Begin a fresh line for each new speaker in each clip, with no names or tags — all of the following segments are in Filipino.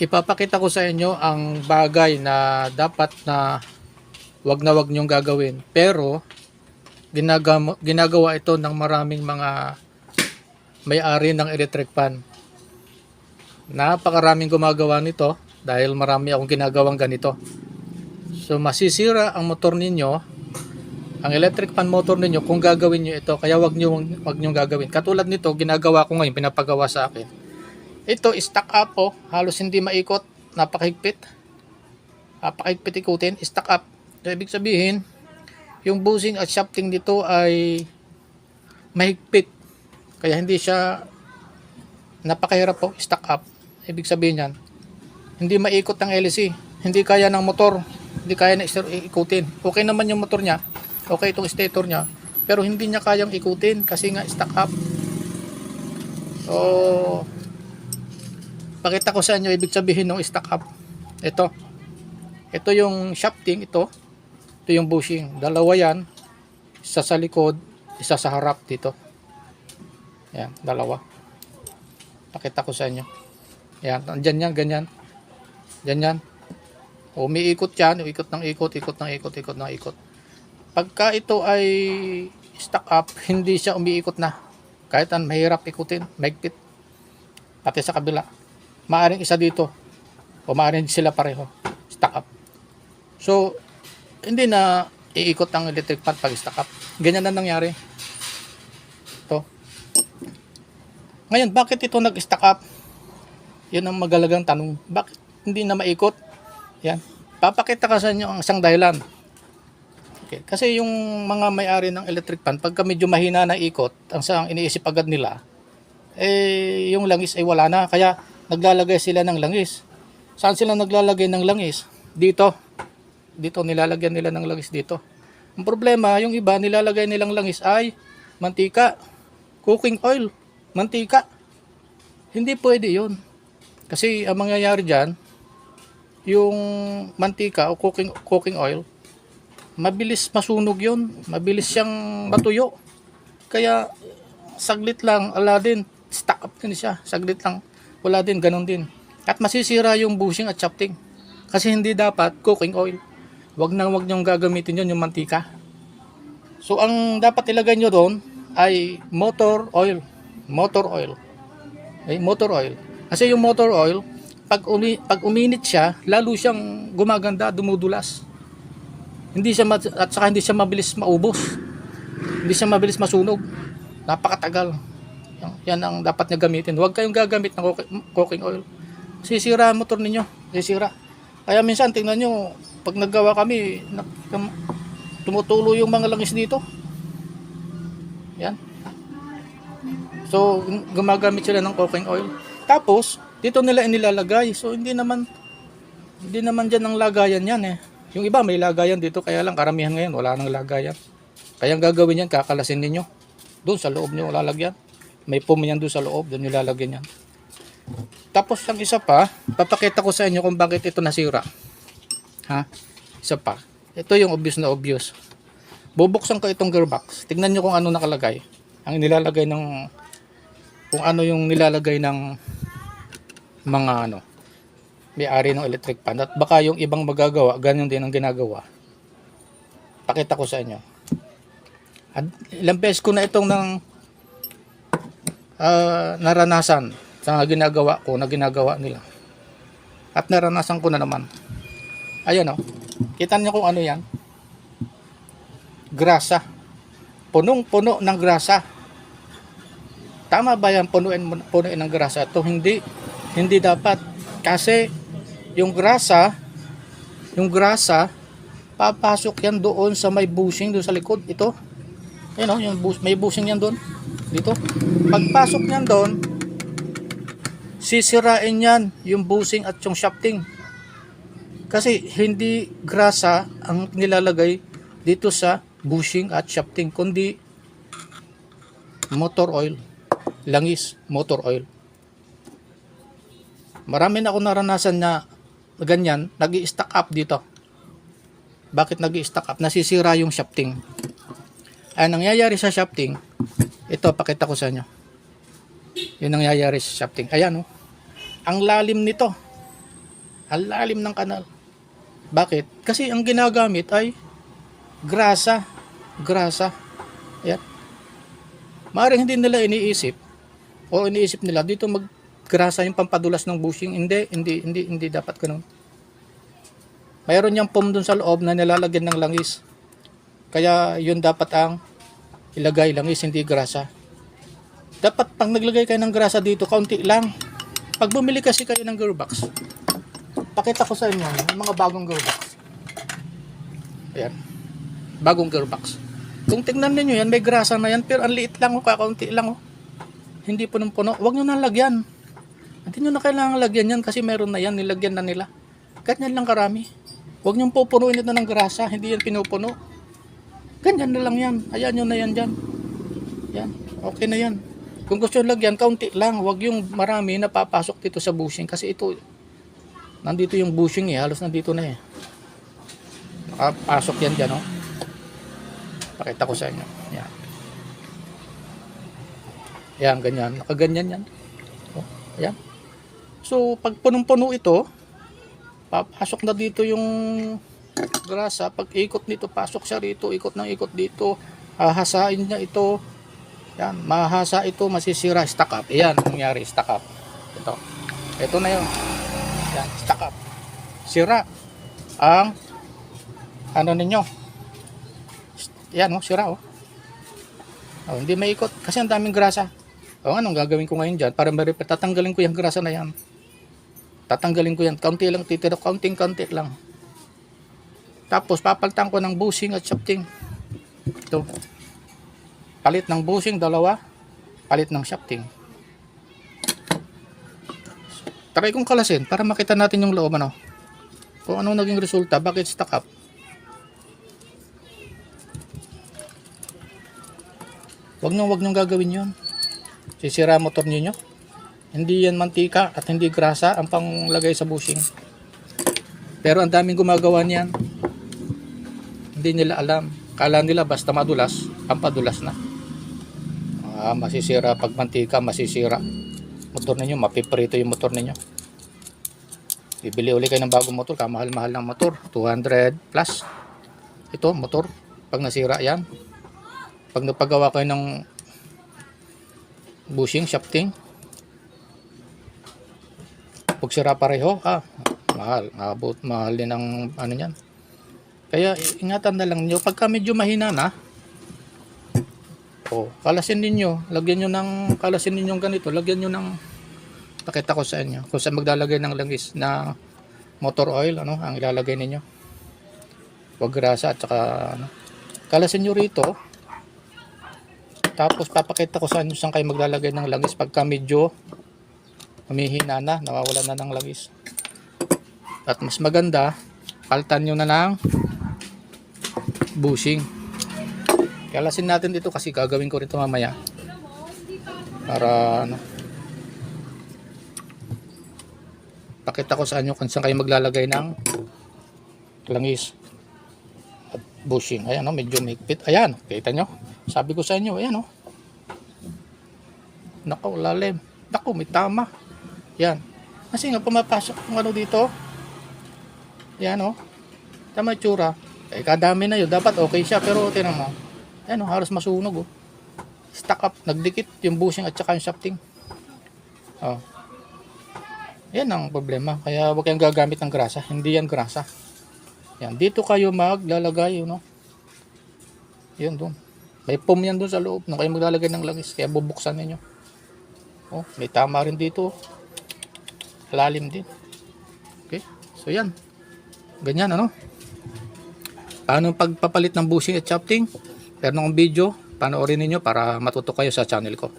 ipapakita ko sa inyo ang bagay na dapat na wag na wag niyong gagawin. Pero ginagawa, ginagawa ito ng maraming mga may-ari ng electric fan. Napakaraming gumagawa nito dahil marami akong ginagawang ganito. So masisira ang motor ninyo, ang electric fan motor ninyo kung gagawin niyo ito. Kaya wag niyo wag niyo gagawin. Katulad nito, ginagawa ko ngayon, pinapagawa sa akin. Ito, stock up po. Halos hindi maikot. Napakahigpit. Napakahigpit ikutin. Stock up. So, ibig sabihin, yung bushing at shafting dito ay mahigpit. Kaya hindi siya napakahirap po. Stock up. Ibig sabihin yan, hindi maikot ng LC. Hindi kaya ng motor. Hindi kaya na ikutin. Okay naman yung motor niya. Okay itong stator niya. Pero hindi niya kayang ikutin kasi nga stock up. So, pakita ko sa inyo ibig sabihin ng stack up. Ito. Ito yung shafting ito. Ito yung bushing. Dalawa yan. Isa sa likod, isa sa harap dito. Yan, dalawa. Pakita ko sa inyo. Yan, andyan yan, ganyan. Yan yan. Umiikot yan, ikot ng ikot, ikot ng ikot, ikot ng ikot. Pagka ito ay stuck up, hindi siya umiikot na. Kahit ang mahirap ikutin, mahigpit. Pati sa kabila. Maaring isa dito. O maaring sila pareho. Stuck up. So, hindi na iikot ang electric fan pag stuck up. Ganyan na nangyari. Ito. Ngayon, bakit ito nag-stuck up? Yun ang magalagang tanong. Bakit hindi na maikot? Yan. Papakita ka sa inyo ang isang dahilan. Okay. Kasi yung mga may-ari ng electric fan, pagka medyo mahina na ikot, ang sang iniisip agad nila, eh, yung langis ay wala na. Kaya naglalagay sila ng langis. Saan sila naglalagay ng langis? Dito. Dito, nilalagyan nila ng langis dito. Ang problema, yung iba, nilalagay nilang langis ay mantika, cooking oil, mantika. Hindi pwede yun. Kasi ang mangyayari dyan, yung mantika o cooking, cooking oil, mabilis masunog yun. Mabilis siyang matuyo. Kaya saglit lang, ala din, stuck up din siya. Saglit lang, wala din, ganun din. At masisira yung bushing at shafting. Kasi hindi dapat cooking oil. Wag na wag niyong gagamitin yun, yung mantika. So, ang dapat ilagay nyo doon ay motor oil. Motor oil. Okay, motor oil. Kasi yung motor oil, pag, umi, pag uminit siya, lalo siyang gumaganda, dumudulas. Hindi siya at saka hindi siya mabilis maubos. Hindi siya mabilis masunog. Napakatagal. Yan, ang dapat niya gamitin. Huwag kayong gagamit ng cooking, oil. Sisira ang motor ninyo. Sisira. Kaya minsan tingnan nyo, pag naggawa kami, tumutulo yung mga langis dito. Yan. So, gum- gumagamit sila ng cooking oil. Tapos, dito nila inilalagay. So, hindi naman, hindi naman dyan ang lagayan yan eh. Yung iba may lagayan dito, kaya lang karamihan ngayon wala nang lagayan. Kaya ang gagawin yan, kakalasin ninyo. Doon sa loob nyo lalagyan. May pum yan doon sa loob, doon nyo lalagyan yan. Tapos ang isa pa, papakita ko sa inyo kung bakit ito nasira. Ha? Isa pa. Ito yung obvious na obvious. Bubuksan ko itong gearbox. Tingnan nyo kung ano nakalagay. Ang nilalagay ng kung ano yung nilalagay ng mga ano may-ari ng electric fan at baka yung ibang magagawa ganyan din ang ginagawa pakita ko sa inyo at ilang beses ko na itong ng ah, naranasan sa ginagawa ko na ginagawa nila at naranasan ko na naman ayan o kita niyo kung ano yan grasa punong puno ng grasa Tama ba yan punuin, punuin ng grasa? Ito hindi. Hindi dapat. Kasi yung grasa, yung grasa, papasok yan doon sa may bushing doon sa likod. Ito. Ayan o, yung bus, may bushing yan doon. Dito. Pagpasok yan doon, sisirain yan yung bushing at yung shafting. Kasi hindi grasa ang nilalagay dito sa bushing at shafting, kundi motor oil langis, motor oil. Marami na ako naranasan na ganyan, nag stack up dito. Bakit nag stack up? Nasisira yung shafting. Ang nangyayari sa shafting, ito, pakita ko sa inyo. Yung nangyayari sa shafting. Ayan, oh. Ang lalim nito. Ang lalim ng kanal. Bakit? Kasi ang ginagamit ay grasa. Grasa. Yan. Maaaring hindi nila iniisip o iniisip nila dito maggrasa yung pampadulas ng bushing. Hindi, hindi, hindi, hindi dapat ganun. Mayroon niyang foam dun sa loob na nilalagyan ng langis. Kaya yun dapat ang ilagay langis, hindi grasa. Dapat pag naglagay kayo ng grasa dito, kaunti lang. Pag bumili kasi kayo ng gearbox, pakita ko sa inyo yung mga bagong gearbox. Ayan. Bagong gearbox. Kung tingnan niyo yan, may grasa na yan, pero ang liit lang, oh, kakaunti lang. Oh. Hindi punong-puno. Huwag nyo nang lagyan. Hindi nyo na kailangan lagyan yan kasi meron na yan, nilagyan na nila. Ganyan lang karami. Huwag nyo pupunuin ito ng grasa, hindi yan pinupuno. Ganyan na lang yan. Ayan nyo na yan dyan. Yan. Okay na yan. Kung gusto lagyan, kaunti lang. Huwag yung marami na papasok dito sa bushing. Kasi ito, nandito yung bushing eh. Halos nandito na eh. Nakapasok yan dyan, oh. Pakita ko sa inyo. Yan. Yan, ganyan. Nakaganyan yan. Oh, yan. So, pag punong-puno ito, papasok na dito yung grasa. Pag ikot nito, pasok siya rito. Ikot ng ikot dito. Hahasain niya ito. Yan. Mahasa ito, masisira. Stack up. Yan, nangyari. Stack up. Ito. Ito na yun. Yan, stack up. Sira. Ang ano ninyo. Yan, oh, sira, oh. Oh, hindi maikot kasi ang daming grasa. O anong gagawin ko ngayon dyan? Para ma-repair, tatanggalin ko yung grasa na yan. Tatanggalin ko yan. Kaunti lang titira, kaunting kaunti lang. Tapos papalitan ko ng bushing at shafting. Ito. Palit ng bushing, dalawa. Palit ng shafting. Try kong kalasin para makita natin yung loob ano. Kung anong naging resulta, bakit stuck up. Wag nyo, wag nyo gagawin yon. Sisira motor niyo. Hindi yan mantika at hindi grasa ang panglagay sa bushing. Pero ang daming gumagawa niyan. Hindi nila alam. Kala nila basta madulas, pampadulas na. Ah, masisira pag mantika, masisira. Motor ninyo, mapiprito yung motor ninyo. Bibili uli kayo ng bagong motor, kamahal-mahal ng motor, 200 plus. Ito, motor, pag nasira yan. Pag napagawa kayo ng bushing, shafting. Pag sira pareho, ah, mahal. Abot, mahal din ang ano yan. Kaya ingatan na lang nyo, pagka medyo mahina na, oh, kalasin ninyo, lagyan nyo ng, kalasin ninyo ganito, lagyan nyo ng, pakita ko sa inyo, kung saan maglalagay ng langis na motor oil, ano, ang ilalagay ninyo. Huwag grasa at saka, ano, kalasin nyo rito, tapos papakita ko sa inyo saan kayo maglalagay ng langis. Pagka medyo humihina na, nawawala na ng langis. At mas maganda, paltan nyo na ng bushing. Kalasin natin dito kasi gagawin ko rito mamaya. Para ano. Pakita ko sa inyo kung saan kayo maglalagay ng langis at bushing. Ayan o, medyo mahigpit. Ayan, kita nyo. Sabi ko sa inyo, ayan o. Nako, lalim. Nako, may tama. Yan. Kasi nga pumapasok kung ano dito. Yan o. Tama yung tsura. Eh, kadami na yun. Dapat okay siya. Pero tinan mo. Yan o, halos masunog o. Stack up. Nagdikit yung bushing at saka yung shafting. Oh. Yan ang problema. Kaya huwag kayong gagamit ng grasa. Hindi yan grasa. Yan. Dito kayo maglalagay, you know. Yan doon. May foam yan doon sa loob. Nung kayo maglalagay ng langis. Kaya bubuksan ninyo. Oh, may tama rin dito. Lalim din. Okay. So yan. Ganyan ano. Paano pagpapalit ng bushing at shafting? Meron akong video. Panoorin ninyo para matuto kayo sa channel ko.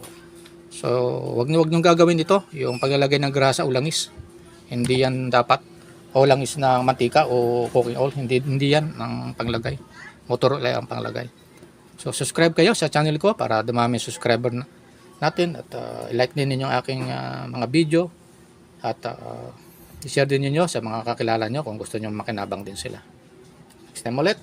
So, wag niyo wag niyo gagawin ito, yung paglalagay ng grasa o langis. Hindi yan dapat o langis ng mantika o cooking oil, hindi hindi yan ang panglagay. Motor oil ang panglagay. So, subscribe kayo sa channel ko para dumami subscriber na- natin at uh, like din ninyo ang aking uh, mga video at uh, i-share din ninyo sa mga kakilala nyo kung gusto nyo makinabang din sila. stem OLED